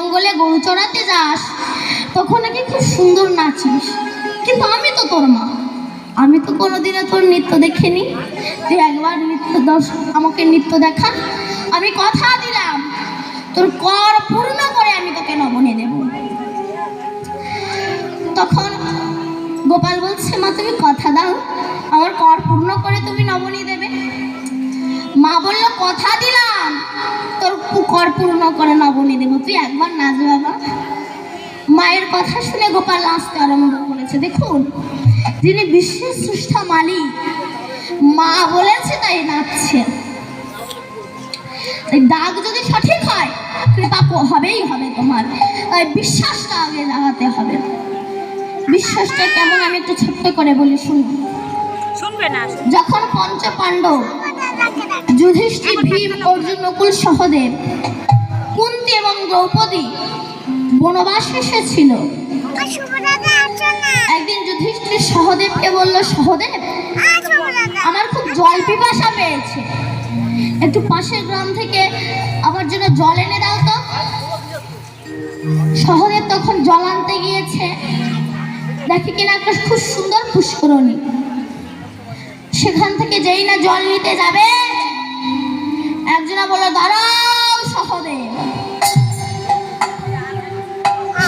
জঙ্গলে গরু চড়াতে যাস, তখন নাকি খুব সুন্দর নাচিস কিন্তু আমি তো তোর মা। আমি তো কোনোদিনও তোর নৃত্য দেখিনি। তুই একবার নৃত্য দর্শ, আমাকে নৃত্য দেখা। আমি কথা দিলাম, তোর কর পূর্ণ করে আমি তোকে নমনে দেব। তখন গোপাল বলছে, মা, তুমি কথা দাও, আমার কর পূর্ণ করে তুমি নমনী দেবে। মা বলল, কথা দিলাম কর পূর্ণ করে নবনী দেবো তুই একবার নাচ বাবা। মায়ের কথা শুনে গোপাল নাচতে আরম্ভ করেছে। দেখুন যিনি বিশ্বের স্রষ্টা মালিক মা বলেছে তাই নাচছে ডাক যদি সঠিক হয় কৃপা হবেই হবে তোমার। তাই বিশ্বাসটা আগে লাগাতে হবে। বিশ্বাসটা কেমন আমি একটু ছোট্ট করে বলি শুনুন। শুনবে না। যখন পঞ্চ পাণ্ডব যুধিষ্ঠির ভীম অর্জুন নকুল সহদেব, কুন্তি এবং দ্রৌপদী বনবাস এসেছিল। একদিন যুধিষ্ঠির সহদেবকে বলল, সহদেব, আমার খুব জল পিপাসা পেয়েছে। একটু পাশের গ্রাম থেকে আমার জন্য জল এনে দাও তো। সহদেব তখন জল আনতে গিয়েছে। দেখে কিনা একটা খুব সুন্দর পুষ্করণী। সেখান থেকে যেই না জল নিতে যাবে, একজনা বলল, দাঁড়াও সহদেব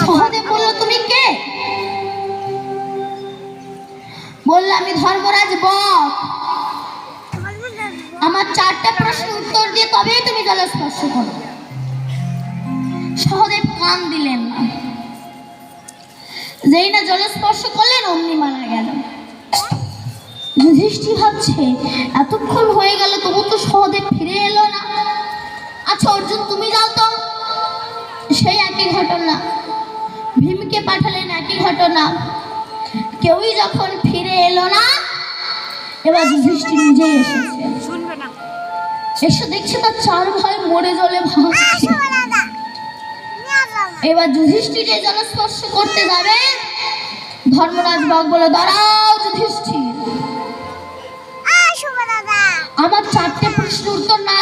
সহদেব বলল, তুমি কে? বলল, আমি ধর্মরাজ বক। আমার চারটা প্রশ্ন উত্তর দিয়ে তবেই তুমি জলস্পর্শ করো। সহদেব কান দিলেন না। যেই না জলস্পর্শ করলেন, অমনি মারা গেল। যুধিষ্ঠির ভাবছে এতক্ষণ হয়ে গেল তবু তো সহদেব ফিরে এলো না। আচ্ছা অর্জুন তুমি যাও তো। সেই একই ঘটনা। ভীমকে পাঠালেন একই ঘটনা। কেউই যখন ফিরে এলো না এবার যুধিষ্ঠির নিজেই এসেছে। শুনবে না। এসে দেখছে তার চার ভাই মরে জলে ভাসছে। এবার যুধিষ্ঠির যে জলস্পর্শ করতে যাবে ধর্মরাজ বাগ বলে দাঁড়াও যুধিষ্ঠির। আমার চারটে প্রশ্ন উত্তর না